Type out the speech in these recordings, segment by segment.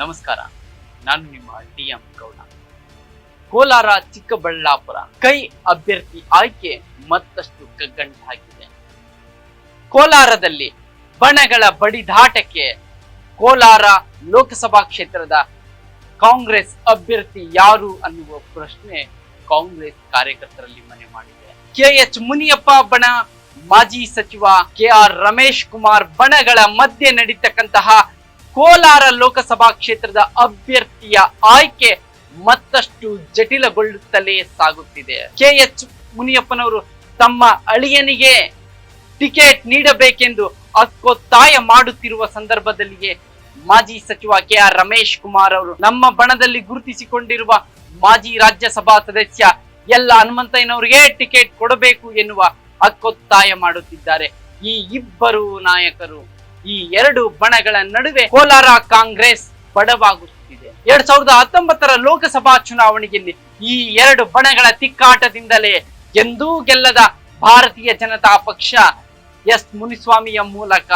ನಮಸ್ಕಾರ, ನಾನು ನಿಮ್ಮ ಡಿ ಎಂ ಗೌಡ. ಕೋಲಾರ ಚಿಕ್ಕಬಳ್ಳಾಪುರ ಕೈ ಅಭ್ಯರ್ಥಿ ಆಯ್ಕೆ ಮತ್ತಷ್ಟು ಕಗ್ಗಂಟಾಗಿದೆ ಕೋಲಾರದಲ್ಲಿ ಬಣಗಳ ಬಡಿದಾಟಕ್ಕೆ ಕೋಲಾರ ಲೋಕಸಭಾ ಕ್ಷೇತ್ರದ ಕಾಂಗ್ರೆಸ್ ಅಭ್ಯರ್ಥಿ ಯಾರು ಅನ್ನುವ ಪ್ರಶ್ನೆ ಕಾಂಗ್ರೆಸ್ ಕಾರ್ಯಕರ್ತರಲ್ಲಿ ಮನೆ ಮಾಡಿದೆ. ಕೆ ಎಚ್ ಮುನಿಯಪ್ಪ ಬಣ, ಮಾಜಿ ಸಚಿವ ಕೆ ಆರ್ ರಮೇಶ್ ಕುಮಾರ್ ಬಣಗಳ ಮಧ್ಯೆ ನಡೀತಕ್ಕಂತಹ ಕೋಲಾರ ಲೋಕಸಭಾ ಕ್ಷೇತ್ರದ ಅಭ್ಯರ್ಥಿಯ ಆಯ್ಕೆ ಮತ್ತಷ್ಟು ಜಟಿಲಗೊಳ್ಳುತ್ತಲೇ ಸಾಗುತ್ತಿದೆ. ಕೆ ಎಚ್ ಮುನಿಯಪ್ಪನವರು ತಮ್ಮ ಅಳಿಯನಿಗೆ ಟಿಕೆಟ್ ನೀಡಬೇಕೆಂದು ಅಕ್ಕೊತ್ತಾಯ ಮಾಡುತ್ತಿರುವ ಸಂದರ್ಭದಲ್ಲಿಯೇ ಮಾಜಿ ಸಚಿವ ಕೆ ಆರ್ ರಮೇಶ್ ಕುಮಾರ್ ಅವರು ನಮ್ಮ ಬಣದಲ್ಲಿ ಗುರುತಿಸಿಕೊಂಡಿರುವ ಮಾಜಿ ರಾಜ್ಯಸಭಾ ಸದಸ್ಯ ಎಲ್ಲ ಹನುಮಂತಯ್ಯನವರಿಗೆ ಟಿಕೆಟ್ ಕೊಡಬೇಕು ಎನ್ನುವ ಅಕ್ಕೊತ್ತಾಯ ಮಾಡುತ್ತಿದ್ದಾರೆ. ಈ ಇಬ್ಬರು ನಾಯಕರು ಈ ಎರಡು ಬಣಗಳ ನಡುವೆ ಕೋಲಾರ ಕಾಂಗ್ರೆಸ್ ಬಡವಾಗುತ್ತಿದೆ. ಎರಡ್ ಸಾವಿರದ ಹತ್ತೊಂಬತ್ತರ ಲೋಕಸಭಾ ಚುನಾವಣೆಯಲ್ಲಿ ಈ ಎರಡು ಬಣಗಳ ತಿಕ್ಕಾಟದಿಂದಲೇ ಎಂದೂ ಗೆಲ್ಲದ ಭಾರತೀಯ ಜನತಾ ಪಕ್ಷ ಎಸ್ ಮುನಿಸ್ವಾಮಿಯ ಮೂಲಕ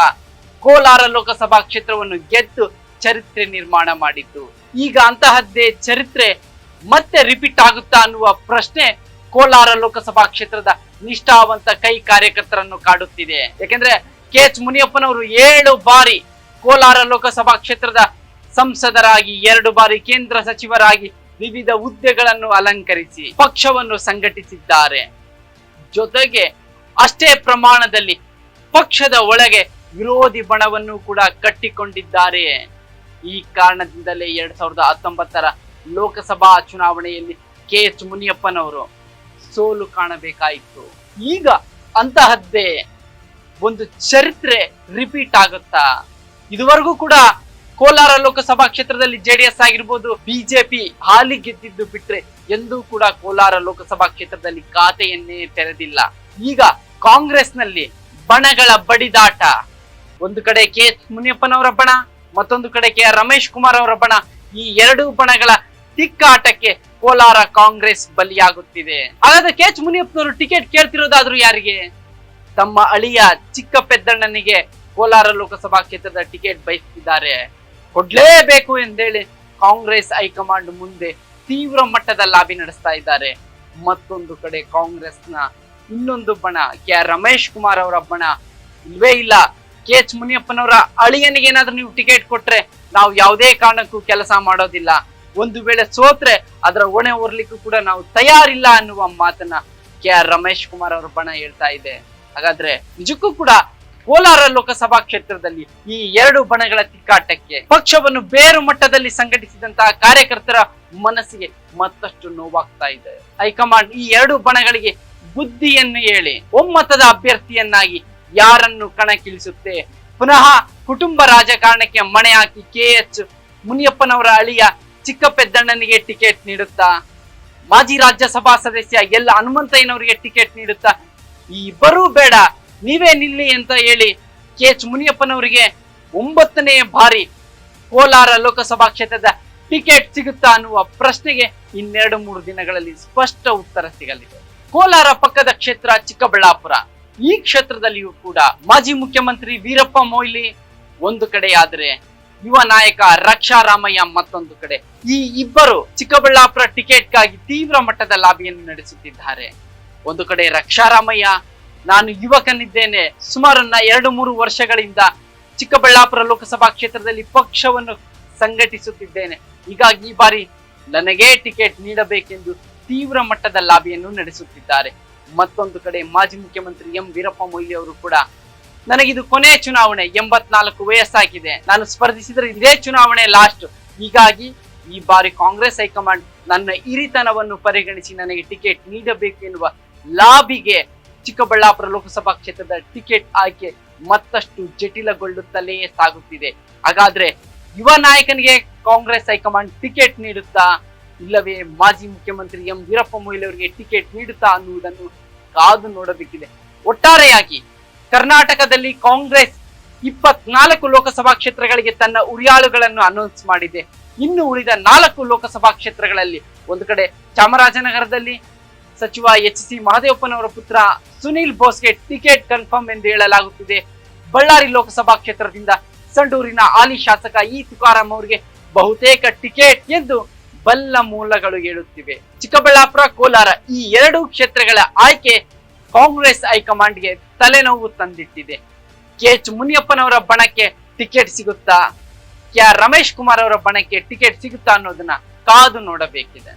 ಕೋಲಾರ ಲೋಕಸಭಾ ಕ್ಷೇತ್ರವನ್ನು ಗೆದ್ದು ಚರಿತ್ರೆ ನಿರ್ಮಾಣ ಮಾಡಿದ್ದು. ಈಗ ಅಂತಹದ್ದೇ ಚರಿತ್ರೆ ಮತ್ತೆ ರಿಪೀಟ್ ಆಗುತ್ತಾ ಅನ್ನುವ ಪ್ರಶ್ನೆ ಕೋಲಾರ ಲೋಕಸಭಾ ಕ್ಷೇತ್ರದ ನಿಷ್ಠಾವಂತ ಕೈ ಕಾರ್ಯಕರ್ತರನ್ನು ಕಾಡುತ್ತಿದೆ. ಯಾಕೆಂದ್ರೆ ಕೆ ಎಚ್ ಮುನಿಯಪ್ಪನವರು ಏಳು ಬಾರಿ ಕೋಲಾರ ಲೋಕಸಭಾ ಕ್ಷೇತ್ರದ ಸಂಸದರಾಗಿ, ಎರಡು ಬಾರಿ ಕೇಂದ್ರ ಸಚಿವರಾಗಿ ವಿವಿಧ ಹುದ್ದೆಗಳನ್ನು ಅಲಂಕರಿಸಿ ಪಕ್ಷವನ್ನು ಸಂಘಟಿಸಿದ್ದಾರೆ. ಜೊತೆಗೆ ಅಷ್ಟೇ ಪ್ರಮಾಣದಲ್ಲಿ ಪಕ್ಷದ ಒಳಗೆ ವಿರೋಧಿ ಬಣವನ್ನು ಕೂಡ ಕಟ್ಟಿಕೊಂಡಿದ್ದಾರೆ. ಈ ಕಾರಣದಿಂದಲೇ ಎರಡ್ ಸಾವಿರದ ಹತ್ತೊಂಬತ್ತರ ಲೋಕಸಭಾ ಚುನಾವಣೆಯಲ್ಲಿ ಕೆ ಎಚ್ ಮುನಿಯಪ್ಪನವರು ಸೋಲು ಕಾಣಬೇಕಾಯಿತು. ಈಗ ಅಂತಹದ್ದೇ ಒಂದು ಚರಿತ್ರೆ ರಿಪೀಟ್ ಆಗುತ್ತಾ? ಇದುವರೆಗೂ ಕೂಡ ಕೋಲಾರ ಲೋಕಸಭಾ ಕ್ಷೇತ್ರದಲ್ಲಿ ಜೆಡಿಎಸ್ ಆಗಿರ್ಬೋದು, ಬಿಜೆಪಿ ಹಾಲಿ ಗೆದ್ದಿದ್ದು ಬಿಟ್ರೆ ಎಂದೂ ಕೂಡ ಕೋಲಾರ ಲೋಕಸಭಾ ಕ್ಷೇತ್ರದಲ್ಲಿ ಖಾತೆಯನ್ನೇ ತೆರೆದಿಲ್ಲ. ಈಗ ಕಾಂಗ್ರೆಸ್ನಲ್ಲಿ ಬಣಗಳ ಬಡಿದಾಟ. ಒಂದು ಕಡೆ ಕೆ ಎಸ್ ಮುನಿಯಪ್ಪನವರ ಬಣ, ಮತ್ತೊಂದು ಕಡೆ ಕೆ ಆರ್ ರಮೇಶ್ ಕುಮಾರ್ ಅವರ ಬಣ. ಈ ಎರಡೂ ಬಣಗಳ ತಿಕ್ಕಾಟಕ್ಕೆ ಕೋಲಾರ ಕಾಂಗ್ರೆಸ್ ಬಲಿಯಾಗುತ್ತಿದೆ. ಹಾಗಾದ್ರೆ ಕೆ ಎಚ್ ಮುನಿಯಪ್ಪನವರು ಟಿಕೆಟ್ ಕೇಳ್ತಿರೋದಾದ್ರೂ ಯಾರಿಗೆ? ತಮ್ಮ ಅಳಿಯ ಚಿಕ್ಕ ಪೆದ್ದಣ್ಣನಿಗೆ ಕೋಲಾರ ಲೋಕಸಭಾ ಕ್ಷೇತ್ರದ ಟಿಕೆಟ್ ಬಯಸ್ತಿದ್ದಾರೆ. ಕೊಡ್ಲೇಬೇಕು ಎಂದೇಳಿ ಕಾಂಗ್ರೆಸ್ ಹೈಕಮಾಂಡ್ ಮುಂದೆ ತೀವ್ರ ಮಟ್ಟದ ಲಾಬಿ ನಡೆಸ್ತಾ ಇದ್ದಾರೆ. ಮತ್ತೊಂದು ಕಡೆ ಕಾಂಗ್ರೆಸ್ನ ಇನ್ನೊಂದು ಬಣ ಕೆ ಆರ್ ರಮೇಶ್ ಕುಮಾರ್ ಅವರ ಬಣ ಇಲ್ವೇ ಇಲ್ಲ. ಕೆ ಎಚ್ ಮುನಿಯಪ್ಪನವರ ಅಳಿಯನಿಗೆ ಏನಾದ್ರೂ ನೀವು ಟಿಕೆಟ್ ಕೊಟ್ರೆ ನಾವು ಯಾವುದೇ ಕಾರಣಕ್ಕೂ ಕೆಲಸ ಮಾಡೋದಿಲ್ಲ. ಒಂದು ವೇಳೆ ಸೋತ್ರೆ ಅದರ ಹೊಣೆ ಹೊರ್ಲಿಕ್ಕೂ ಕೂಡ ನಾವು ತಯಾರಿಲ್ಲ ಅನ್ನುವ ಮಾತನ್ನ ಕೆ ಆರ್ ರಮೇಶ್ ಕುಮಾರ್ ಅವರ ಬಣ ಹೇಳ್ತಾ ಇದೆ. ಹಾಗಾದ್ರೆ ನಿಜಕ್ಕೂ ಕೂಡ ಕೋಲಾರ ಲೋಕಸಭಾ ಕ್ಷೇತ್ರದಲ್ಲಿ ಈ ಎರಡು ಬಣಗಳ ತಿಕ್ಕಾಟಕ್ಕೆ ಪಕ್ಷವನ್ನು ಬೇರು ಮಟ್ಟದಲ್ಲಿ ಸಂಘಟಿಸಿದಂತಹ ಕಾರ್ಯಕರ್ತರ ಮನಸ್ಸಿಗೆ ಮತ್ತಷ್ಟು ನೋವಾಗ್ತಾ ಇದೆ. ಹೈಕಮಾಂಡ್ ಈ ಎರಡು ಬಣಗಳಿಗೆ ಬುದ್ಧಿಯನ್ನು ಹೇಳಿ, ಒಮ್ಮತದ ಅಭ್ಯರ್ಥಿಯನ್ನಾಗಿ ಯಾರನ್ನು ಕಣಕ್ಕಿಳಿಸುತ್ತೆ? ಪುನಃ ಕುಟುಂಬ ರಾಜಕಾರಣಕ್ಕೆ ಮಣೆ ಹಾಕಿ ಕೆ ಎಚ್ ಮುನಿಯಪ್ಪನವರ ಅಳಿಯ ಚಿಕ್ಕ ಪೆದ್ದಣ್ಣನಿಗೆ ಟಿಕೆಟ್ ನೀಡುತ್ತಾ? ಮಾಜಿ ರಾಜ್ಯಸಭಾ ಸದಸ್ಯ ಎಲ್ಲ ಹನುಮಂತಯ್ಯನವರಿಗೆ ಟಿಕೆಟ್ ನೀಡುತ್ತಾ? ಈ ಇಬ್ಬರೂ ಬೇಡ, ನೀವೇ ನಿಲ್ಲಿ ಅಂತ ಹೇಳಿ ಕೆ ಎಚ್ ಮುನಿಯಪ್ಪನವರಿಗೆ ಒಂಬತ್ತನೇ ಬಾರಿ ಕೋಲಾರ ಲೋಕಸಭಾ ಕ್ಷೇತ್ರದ ಟಿಕೆಟ್ ಸಿಗುತ್ತಾ ಅನ್ನುವ ಪ್ರಶ್ನೆಗೆ ಇನ್ನೆರಡು ಮೂರು ದಿನಗಳಲ್ಲಿ ಸ್ಪಷ್ಟ ಉತ್ತರ ಸಿಗಲಿದೆ. ಕೋಲಾರ ಪಕ್ಕದ ಕ್ಷೇತ್ರ ಚಿಕ್ಕಬಳ್ಳಾಪುರ, ಈ ಕ್ಷೇತ್ರದಲ್ಲಿಯೂ ಕೂಡ ಮಾಜಿ ಮುಖ್ಯಮಂತ್ರಿ ವೀರಪ್ಪ ಮೊಯ್ಲಿ ಒಂದು ಕಡೆ ಆದ್ರೆ ಯುವ ನಾಯಕ ರಕ್ಷಾ ರಾಮಯ್ಯ ಮತ್ತೊಂದು ಕಡೆ. ಈ ಇಬ್ಬರು ಚಿಕ್ಕಬಳ್ಳಾಪುರ ಟಿಕೆಟ್ಗಾಗಿ ತೀವ್ರ ಮಟ್ಟದ ಲಾಬಿಯನ್ನು ನಡೆಸುತ್ತಿದ್ದಾರೆ. ಒಂದು ಕಡೆ ರಕ್ಷಾರಾಮಯ್ಯ, ನಾನು ಯುವಕನಿದ್ದೇನೆ. ಸುಮಾರನ್ನ ಎರಡು ಮೂರು ವರ್ಷಗಳಿಂದ ಚಿಕ್ಕಬಳ್ಳಾಪುರ ಲೋಕಸಭಾ ಕ್ಷೇತ್ರದಲ್ಲಿ ಪಕ್ಷವನ್ನು ಸಂಘಟಿಸುತ್ತಿದ್ದೇನೆ. ಹೀಗಾಗಿ ಈ ಬಾರಿ ನನಗೇ ಟಿಕೆಟ್ ನೀಡಬೇಕೆಂದು ತೀವ್ರ ಮಟ್ಟದ ಲಾಬಿಯನ್ನು ನಡೆಸುತ್ತಿದ್ದಾರೆ. ಮತ್ತೊಂದು ಕಡೆ ಮಾಜಿ ಮುಖ್ಯಮಂತ್ರಿ ಎಂ ವೀರಪ್ಪ ಮೊಯ್ಲಿ ಅವರು ಕೂಡ, ನನಗಿದು ಕೊನೆ ಚುನಾವಣೆ, ಎಂಬತ್ನಾಲ್ಕು ವಯಸ್ಸಾಗಿದೆ. ನಾನು ಸ್ಪರ್ಧಿಸಿದ್ರೆ ಇದೇ ಚುನಾವಣೆ ಲಾಸ್ಟ್. ಹೀಗಾಗಿ ಈ ಬಾರಿ ಕಾಂಗ್ರೆಸ್ ಹೈಕಮಾಂಡ್ ನನ್ನ ಹಿರಿತನವನ್ನು ಪರಿಗಣಿಸಿ ನನಗೆ ಟಿಕೆಟ್ ನೀಡಬೇಕು ಎನ್ನುವ ಲಾಬಿಗೆ ಚಿಕ್ಕಬಳ್ಳಾಪುರ ಲೋಕಸಭಾ ಕ್ಷೇತ್ರದ ಟಿಕೆಟ್ ಆಯ್ಕೆ ಮತ್ತಷ್ಟು ಜಟಿಲಗೊಳ್ಳುತ್ತಲೇ ಸಾಗುತ್ತಿದೆ. ಹಾಗಾದ್ರೆ ಯುವ ನಾಯಕನಿಗೆ ಕಾಂಗ್ರೆಸ್ ಹೈಕಮಾಂಡ್ ಟಿಕೆಟ್ ನೀಡುತ್ತಾ, ಇಲ್ಲವೇ ಮಾಜಿ ಮುಖ್ಯಮಂತ್ರಿ ಎಂ ವೀರಪ್ಪ ಮೊಯ್ಲಿ ಅವರಿಗೆ ಟಿಕೆಟ್ ನೀಡುತ್ತಾ ಅನ್ನುವುದನ್ನು ಕಾದು ನೋಡಬೇಕಿದೆ. ಒಟ್ಟಾರೆಯಾಗಿ ಕರ್ನಾಟಕದಲ್ಲಿ ಕಾಂಗ್ರೆಸ್ ಇಪ್ಪತ್ನಾಲ್ಕು ಲೋಕಸಭಾ ಕ್ಷೇತ್ರಗಳಿಗೆ ತನ್ನ ಉರಿಯಾಳುಗಳನ್ನು ಅನೌನ್ಸ್ ಮಾಡಿದೆ. ಇನ್ನು ಉಳಿದ ನಾಲ್ಕು ಲೋಕಸಭಾ ಕ್ಷೇತ್ರಗಳಲ್ಲಿ ಒಂದು ಕಡೆ ಚಾಮರಾಜನಗರದಲ್ಲಿ ಸಚಿವ ಎಚ್ ಸಿ ಮಹದೇವಪ್ಪನವರ ಪುತ್ರ ಸುನೀಲ್ ಬೋಸ್ಗೆ ಟಿಕೆಟ್ ಕನ್ಫರ್ಮ್ ಎಂದು ಹೇಳಲಾಗುತ್ತಿದೆ. ಬಳ್ಳಾರಿ ಲೋಕಸಭಾ ಕ್ಷೇತ್ರದಿಂದ ಸಂಡೂರಿನ ಹಾಲಿ ಶಾಸಕ ಇ ತುಕಾರಾಂ ಅವರಿಗೆ ಬಹುತೇಕ ಟಿಕೆಟ್ ಎಂದು ಬಲ್ಲ ಮೂಲಗಳು ಹೇಳುತ್ತಿವೆ. ಚಿಕ್ಕಬಳ್ಳಾಪುರ, ಕೋಲಾರ ಈ ಎರಡು ಕ್ಷೇತ್ರಗಳ ಆಯ್ಕೆ ಕಾಂಗ್ರೆಸ್ ಹೈಕಮಾಂಡ್ಗೆ ತಲೆನೋವು ತಂದಿಟ್ಟಿದೆ. ಕೆ ಎಚ್ ಮುನಿಯಪ್ಪನವರ ಬಣಕ್ಕೆ ಟಿಕೆಟ್ ಸಿಗುತ್ತಾ? ಕೆ ಆರ್ ರಮೇಶ್ ಕುಮಾರ್ ಅವರ ಬಣಕ್ಕೆ ಟಿಕೆಟ್ ಸಿಗುತ್ತಾ ಅನ್ನೋದನ್ನ ಕಾದು ನೋಡಬೇಕಿದೆ.